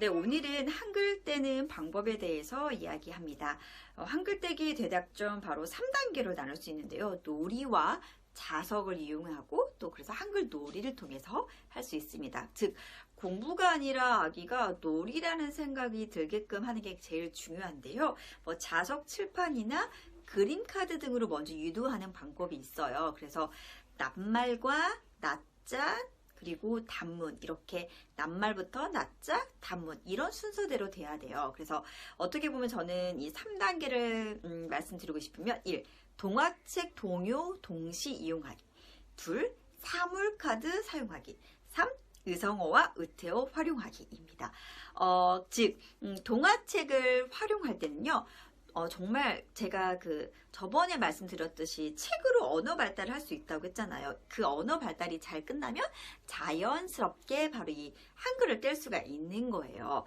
네, 오늘은 한글 떼는 방법에 대해서 이야기합니다. 어, 한글 떼기 대략점 바로 3단계로 나눌 수 있는데요. 놀이와 자석을 이용하고 또 그래서 한글 놀이를 통해서 할 수 있습니다. 즉 공부가 아니라 아기가 놀이라는 생각이 들게끔 하는 게 제일 중요한데요. 뭐 자석 칠판이나 그림 카드 등으로 먼저 유도하는 방법이 있어요. 그래서 낱말과 낱자 그리고 단문 이렇게 낱말부터 낱자 단문 이런 순서대로 돼야 돼요. 그래서 어떻게 보면 저는 이 3단계를 음, 말씀드리고 싶으면 1. 동화책 동요 동시 이용하기 2. 사물카드 사용하기 3. 의성어와 의태어 활용하기입니다. 어, 즉 음, 동화책을 활용할 때는요. 어, 정말 제가 그 저번에 말씀드렸듯이 책으로 언어 발달을 할 수 있다고 했잖아요. 그 언어 발달이 잘 끝나면 자연스럽게 바로 이 한글을 뗄 수가 있는 거예요.